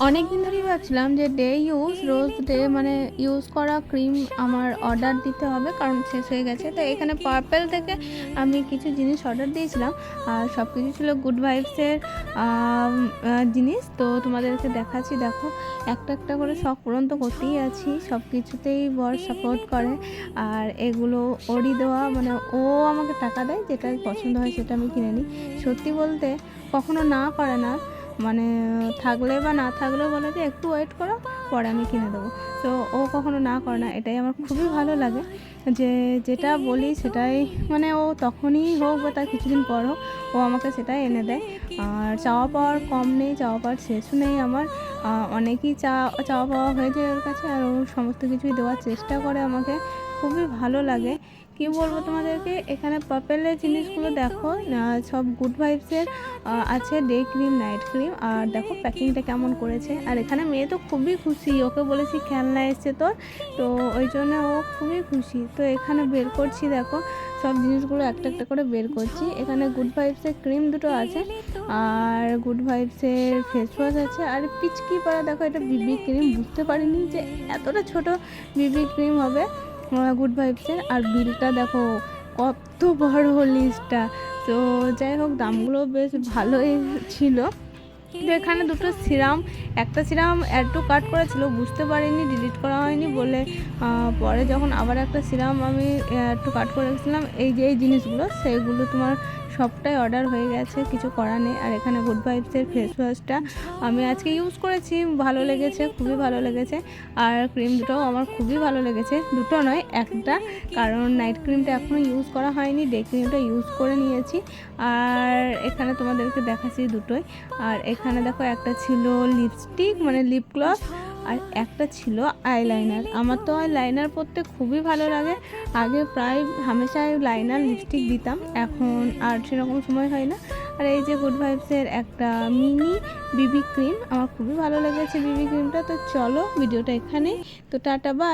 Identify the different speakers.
Speaker 1: অনেক দিন ধরেই ভাবছিলাম যে ডে ইউজ রোজ ডে মানে ইউজ করা ক্রিম আমার অর্ডার দিতে হবে, কারণ শেষ হয়ে গেছে। তো এখানে পার্পেল থেকে আমি কিছু জিনিস অর্ডার দিয়েছিলাম, আর সব কিছু ছিল গুড ভাইবসের জিনিস। তো তোমাদেরকে দেখাচ্ছি, দেখো, একটা একটা করে শখ পূরণ তো করতেই আছি সব কিছুতেই বর সাপোর্ট করে। আর এগুলো ওরই দেওয়া মানে ও আমাকে টাকা দেয় যেটা পছন্দ হয় সেটা আমি কিনে নিই। সত্যি বলতে, কখনো না করে না। মানে থাকলে বা না থাকলেও বলে যে, একটু ওয়েট করো, পরে আমি কিনে দেবো। তো ও কখনো না করে না। এটাই আমার খুবই ভালো লাগে যে, যেটা বলি সেটাই মানে ও তখনই হোক বা তার কিছুদিন পর হোক, ও আমাকে সেটাই এনে দেয়। আর চাওয়া পাওয়ার কম নেই, চাওয়া পাওয়ার শেষও নেই আমার। অনেকই চা, চাওয়া পাওয়া হয়ে যায় ওর কাছে, আর ও সমস্ত কিছুই দেওয়ার চেষ্টা করে আমাকে। খুবই ভালো লাগে। কি বলব তোমাদেরকে? এখানে পার্পেলের জিনিসগুলো দেখো সব গুড ভাইবসের আছে ডে ক্রিম নাইট ক্রিম আর দেখো প্যাকিংটা কেমন করেছে। আর এখানে মেয়ে তো খুবই খুশি, ওকে বলেছি খেলনা এসছে তোর। তো ওই জন্য ও খুবই খুশি। তো এখানে বের করছি দেখো, সব জিনিসগুলো একটা একটা করে বের করছি। এখানে গুড ভাইবসের ক্রিম দুটো আছে, আর গুড ভাইবসের ফেস ওয়াশ আছে। আর পিচকি পাড়া দেখো, এটা বিবি ক্রিম বুঝতে পারিনি যে এতটা ছোট বিবি ক্রিম হবে। গুড ভাইবসের আর বিলটা দেখো, কত বড় লিস্টটা তো যাই হোক, দামগুলো বেশ ভালোই ছিল। তো এখানে দুটো সিরাম, একটা সিরাম একটু কাট করেছিল, বুঝতে পারিনি ডিলিট করা হয়নি বলে পরে যখন আবার একটা সিরাম আমি একটু কাট করে রেখেছিলাম এই যে, এই জিনিসগুলো, সেইগুলো তোমার সবটাই অর্ডার হয়ে গেছে, কিছু করার নেই। আর এখানে গুড ভাইবসের ফেস ওয়াশটা আমি আজকে ইউজ করেছি, ভালো লেগেছে, খুবই ভালো লেগেছে। আর ক্রিম দুটোও আমার খুবই ভালো লেগেছে, দুটো নয়, একটা। কারণ নাইট ক্রিমটা এখনও ইউজ করা হয়নি ডে ক্রিমটা ইউজ করে নিয়েছি। আর এখানে তোমাদেরকে দেখাচ্ছি দুটোই। আর এখানে দেখো একটা ছিল লিপস্টিক মানে লিপ গ্লস আর একটা ছিল আইলাইনার আমার তো আইলাইনার পরতে খুবই ভালো লাগে। আগে প্রায় হামেশাই লাইনার লিপস্টিক দিতাম। এখন আর সেরকম সময় হয় না। আর এই যে গুড ভাইবসের একটা মিনি বিবি ক্রিম আমার খুবই ভালো লেগেছে বিবি ক্রিমটা তো চলো ভিডিওটা এখানেই। তো টাটা বা